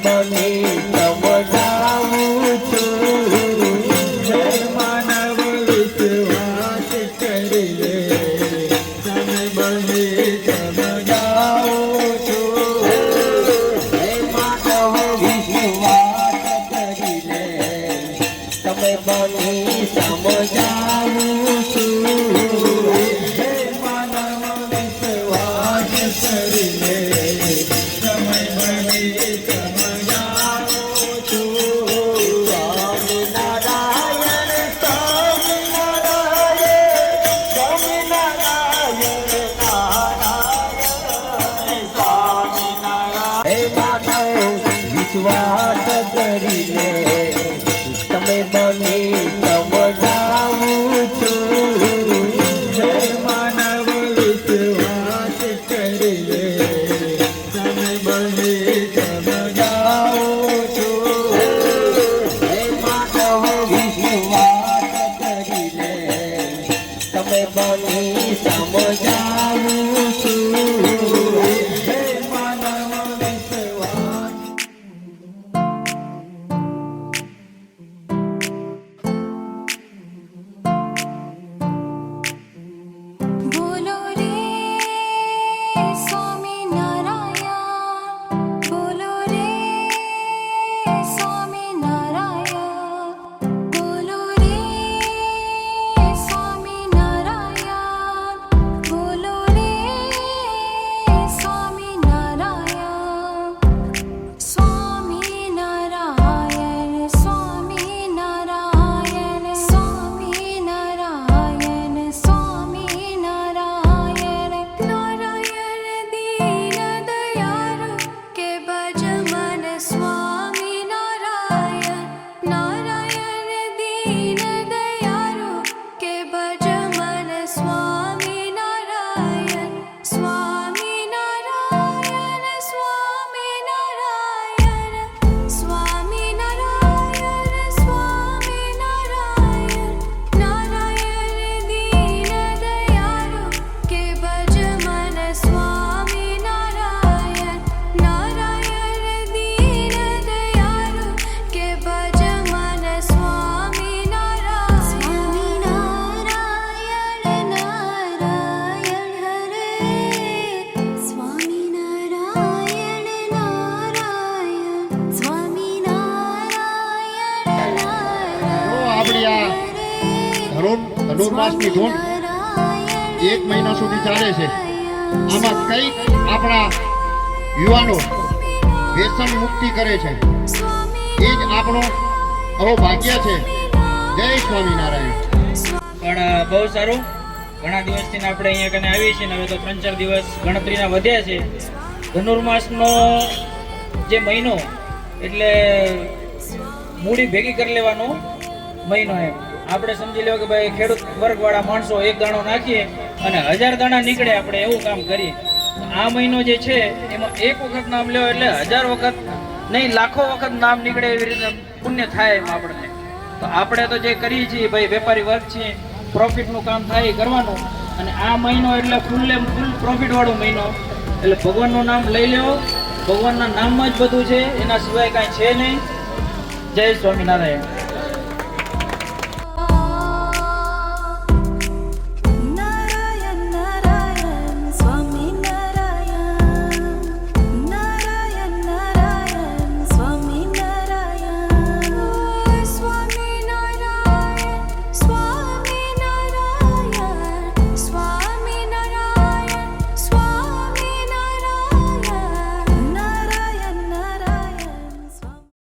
about me. Don't नी ધૂન ધનુર્માસની ધૂન એક મહિના સુધી ચાલે છે. આમાં કંઈક આપણા યુવાનો વ્યસન મુક્તિ કરે છે. એ જ આપણો અવભાગ્ય છે. જય સ્વામિનારાયણ. પણ બહુ સારું. ઘણા દિવસથી આપણે અહીંયા કને આવીએ છીએ હવે તો ત્રણ ચાર દિવસ ગણતરીના વધ્યા છે. ધનુર્માસનો જે મહિનો, એટલે મૂડી ભેગી કરી લેવાનો મહિનો એમ. આપણે સમજી લેવા કે ભાઈ ખેડૂત વર્ગવાળા માણસો એક દાણો નાખીએ અને હજાર દાણા નીકળે આપણે એવું કામ કરીએ. આ મહિનો જે છે, એમાં એક વખત નામ લેવો એટલે હજાર વખત નહીં, લાખો વખત નામ નીકળે એવી રીતે પુણ્ય થાય એમ આપણને. તો આપણે તો જે કરીએ છીએ, ભાઈ વેપારી વર્ગ છીએ પ્રોફિટનું કામ થાય એ કરવાનું. અને આ મહિનો એટલે ફૂલ ફૂલ પ્રોફિટવાળો મહિનો. એટલે ભગવાનનું નામ લઈ લેવો ભગવાનના નામમાં જ બધું છે, એના સિવાય કાંઈ છે નહીં. જય સ્વામિનારાયણ.